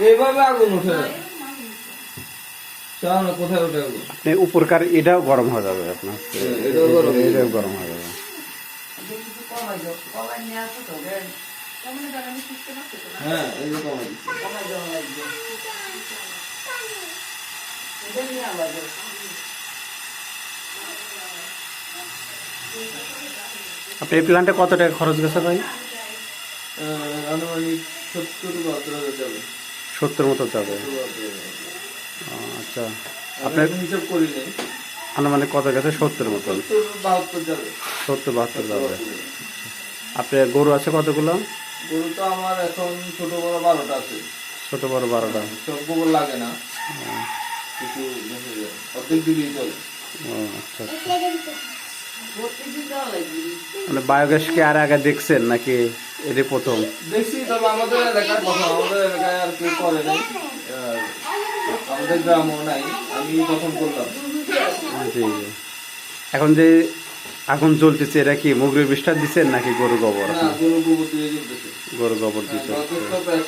এইভাবে আগুন উঠে কোথায় উঠে আগুন উপরকার এটাও গরম হয়ে যাবে আপনার। হ্যাঁ, এটাও গরম হয়ে এটাও গরম হয়ে যাবে? হ্যাঁ আপনি এই প্ল্যান্টে কত টাকা খরচ গেছে ভাই? আনুমানিক সত্তর যাবে। সত্তর মতো যাবে। আচ্ছা। আপনার হিসাব করি নেই। আনুমানিক কত গেছে? সত্তর মতন সত্তর বাহাত্তর যাবে। আপনার গরু আছে কতগুলো? গরু তো আমার এখন ছোট বড় বারোটা আছে। ছোট বড় বারোটা। সব গোবর লাগে না। কিছু অর্ধেক দিলেই চলে। আচ্ছা আচ্ছা। মানে বায়োগ্যাস কি আর আগে দেখছেন নাকি এটি প্রথম? দেখছি তবে আমাদের এলাকার কথা আমাদের এলাকায় আর কেউ করে নাই। আমাদের গ্রামও নাই আমি প্রথম করলাম জি। এখন যে আগুন জ্বলতেছে এটা কি মুগরির বিষ্ঠা দিচ্ছেন নাকি গরু গোবর? গরু গোবর দিচ্ছে জ্বলতেছে।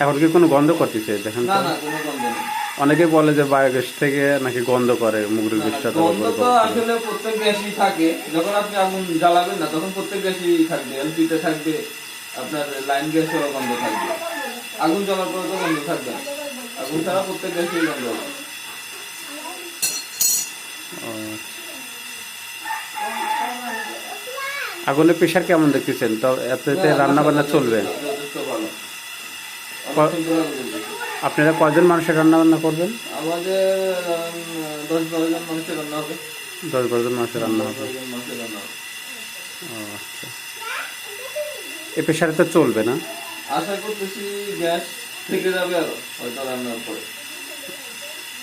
এখন কি কোনো গন্ধ করতেছে? দেখেন না না কোনো গন্ধ নেই। অনেকে বলে যে বায়োগ্যাস থেকে নাকি গন্ধ করে মুগরির বিষ্ঠা দেওয়া গন্ধ তো আসলে প্রত্যেক গ্যাসই থাকে। যখন আপনি আগুন জ্বালাবেন না তখন প্রত্যেক গ্যাসই থাকবে। এলপিতে থাকবে আপনার লাইন গ্যাসেও গন্ধ থাকবে। আগুন জ্বলার পরে তো গন্ধ থাকবে না। আগুন ছাড়া প্রত্যেক গ্যাসই গন্ধ হবে। আগুনের প্রেশার কেমন দেখতেছেন? তো এতে হ্যাঁ, রান্না বান্না চলবে যথেষ্ট ভালো ক- অনেক সুন্দর আগুন জ্বলতেছে। আপনারা কয়জন মানুষের রান্না বান্না করবেন? আমাদের দশ বারো জন মানুষের রান্না হবে। দশ মানুষের রান্না হবে আচ্ছা। এই প্রেশারে তো চলবে না? আশা গ্যাস থেকে যাবে আরও হয়তো রান্নার পরে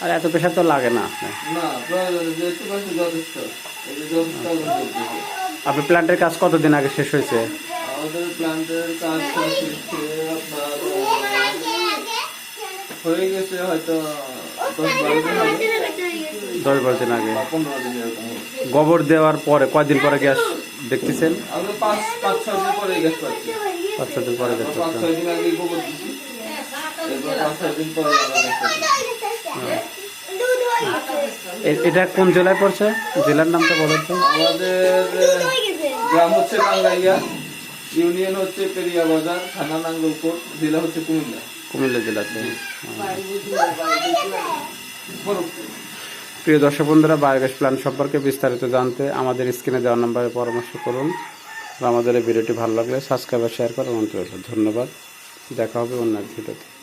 আর এত প্রেশার তো লাগে না আপনার। আপনার প্ল্যান্টের কাজ কতদিন আগে শেষ হয়েছে? আমাদের প্ল্যান্টের কাজ শেষ আহ, হয়ে গেছে হয়তো দশ বারো দিন আগে। গোবর দেওয়ার পরে কয়দিন পরে গ্যাস দেখতেছেন? আমরা পাঁচ পাঁচ ছয় দিন পরে গ্যাস পাচ্ছি। পাঁচ ছ দিন পরে গ্যাস পাঁচ ছয় দিন আগে গোবর দিচ্ছি ছয় এটা কোন জেলায় পড়ছে? জেলার নামটা বলেন তো। আমাদের গ্রাম হচ্ছে কাঙ্গাইয়া। ইউনিয়ন হচ্ছে পেরিয়া বাজার থানা নাঙ্গলকোট জেলা হচ্ছে কুমিল্লা। কুমিল্লা জেলাতে। প্রিয় দর্শক বন্ধুরা বায়োগ্যাস প্ল্যান্ট সম্পর্কে বিস্তারিত জানতে আমাদের স্ক্রিনে দেওয়া নম্বরে পরামর্শ করুন। আর আমাদের এই ভিডিওটি ভালো লাগলে সাবস্ক্রাইব আর শেয়ার করুন। ধন্যবাদ। দেখা হবে অন্য এক ভিডিওতে।